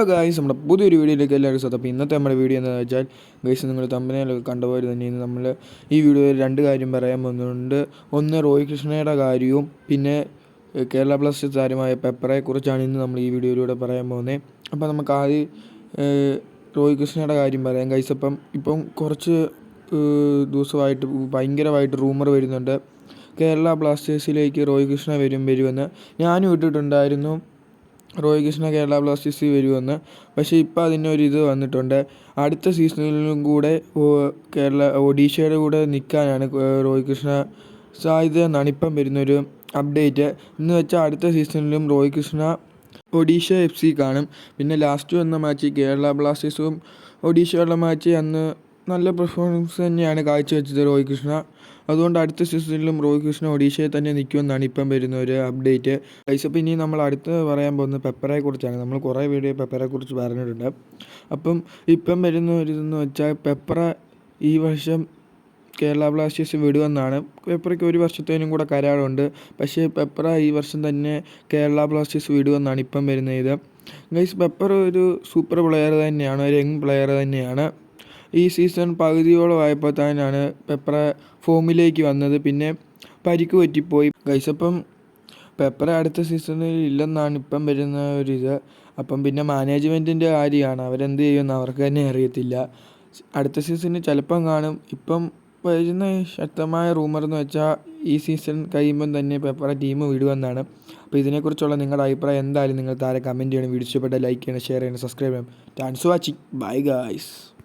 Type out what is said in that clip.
Hello guys നമ്മുടെ പുതിയൊരു വീഡിയോയിലേക്ക് എല്ലാവർക്കും സ്വന്തം അപ്പോൾ ഇന്നത്തെ നമ്മുടെ വീഡിയോ എന്താണെന്ന് വെച്ചാൽ ഗൈസ് നിങ്ങൾ തമ്പനയിലൊക്കെ കണ്ടപോലെ തന്നെ ഇന്ന് നമ്മൾ ഈ വീഡിയോയിൽ രണ്ട് കാര്യം പറയാൻ പോകുന്നുണ്ട്. ഒന്ന് റോയ് കൃഷ്ണയുടെ കാര്യവും പിന്നെ കേരള ബ്ലാസ്റ്റേഴ്സ് താരമായ പെപ്പറെക്കുറിച്ചാണ് ഇന്ന് നമ്മൾ ഈ വീഡിയോയിലൂടെ പറയാൻ പോകുന്നത്. അപ്പോൾ നമുക്ക് ആദ്യം റോയ് കൃഷ്ണയുടെ കാര്യം പറയാം. ഗൈസ് അപ്പം ഇപ്പം കുറച്ച് ദിവസമായിട്ട് ഭയങ്കരമായിട്ട് റൂമർ വരുന്നുണ്ട്. കേരള ബ്ലാസ്റ്റേഴ്സിലേക്ക് റോയ് കൃഷ്ണ വരും വരുമെന്ന്. ഞാനും ഇട്ടിട്ടുണ്ടായിരുന്നു. റോയ് കൃഷ്ണ കേരള ബ്ലാസ്റ്റേഴ്സിൽ വരുമെന്ന്. പക്ഷേ ഇപ്പോൾ അതിനൊരിത് വന്നിട്ടുണ്ട്. അടുത്ത സീസണിലും കൂടെ കേരള ഒഡീഷയുടെ കൂടെ നിൽക്കാനാണ് റോയ് കൃഷ്ണ സാധ്യത എന്നാണ് ഇപ്പം വരുന്നൊരു അപ്ഡേറ്റ്. എന്ന് വെച്ചാൽ അടുത്ത സീസണിലും Roy Krishna Odisha F C കാണും. പിന്നെ ലാസ്റ്റ് വന്ന മാച്ച് കേരള ബ്ലാസ്റ്റേഴ്സും ഒഡീഷയുള്ള മാച്ച് അന്ന് നല്ല പെർഫോമൻസ് തന്നെയാണ് കാഴ്ചവെച്ചത് റോയ് കൃഷ്ണ അതുകൊണ്ട് അടുത്ത സീസണിലും റോയ് കൃഷ്ണ ഒഡീഷയിൽ തന്നെ നിൽക്കുമെന്നാണ് ഇപ്പം വരുന്ന ഒരു അപ്ഡേറ്റ് അപ്പോൾ ഇനി നമ്മൾ അടുത്ത് പറയാൻ പോകുന്നത് പെപ്പറെ കുറിച്ചാണ്. നമ്മൾ കുറേ വീഡിയോ പെപ്പറെ കുറിച്ച് പറഞ്ഞിട്ടുണ്ട്. അപ്പം ഇപ്പം വരുന്ന ഒരു ഇതെന്ന് വെച്ചാൽ പെപ്പറ ഈ വർഷം കേരള ബ്ലാസ്റ്റേഴ്സ് വിടുമെന്നാണ്. പെപ്പറയ്ക്ക് ഒരു വർഷത്തേനും കൂടെ കരാറുണ്ട്. പക്ഷേ പെപ്പറ ഈ വർഷം തന്നെ കേരള ബ്ലാസ്റ്റേഴ്സ് വിടുമെന്നാണ് ഇപ്പം വരുന്ന ഇത്. ഗൈസ് പെപ്പർ ഒരു സൂപ്പർ പ്ലെയർ തന്നെയാണ് ഒരു യങ് പ്ലെയർ തന്നെയാണ്. ഈ സീസൺ പകുതിയോളം ആയപ്പോൾ തന്നെയാണ് പെപ്പറ ഫോമിലേക്ക് വന്നത്. പിന്നെ പരിക്ക് പറ്റിപ്പോയി. ഗൈസപ്പം പെപ്പറ അടുത്ത സീസണിൽ ഇല്ലെന്നാണ് ഇപ്പം വരുന്ന ഒരു ഇത്. അപ്പം പിന്നെ മാനേജ്മെന്റിന്റെ കാര്യമാണ്. അവരെന്ത് ചെയ്യുമെന്ന് അവർക്ക് തന്നെ അറിയത്തില്ല. അടുത്ത സീസണിൽ ചിലപ്പം കാണും. ഇപ്പം വരുന്ന ശക്തമായ റൂമർ എന്ന് വെച്ചാൽ ഈ സീസൺ കഴിയുമ്പം തന്നെ പെപ്പറ ടീം വിടുമെന്നാണ്. അപ്പോൾ ഇതിനെക്കുറിച്ചുള്ള നിങ്ങളുടെ അഭിപ്രായം എന്തായാലും നിങ്ങൾ താഴെ കമന്റ് ചെയ്യണം. വീഡിയോ ഇഷ്ടപ്പെട്ട ലൈക്ക് ചെയ്യണം ഷെയർ ചെയ്യണം സബ്സ്ക്രൈബ് ചെയ്യണം. Thanks for watching bye guys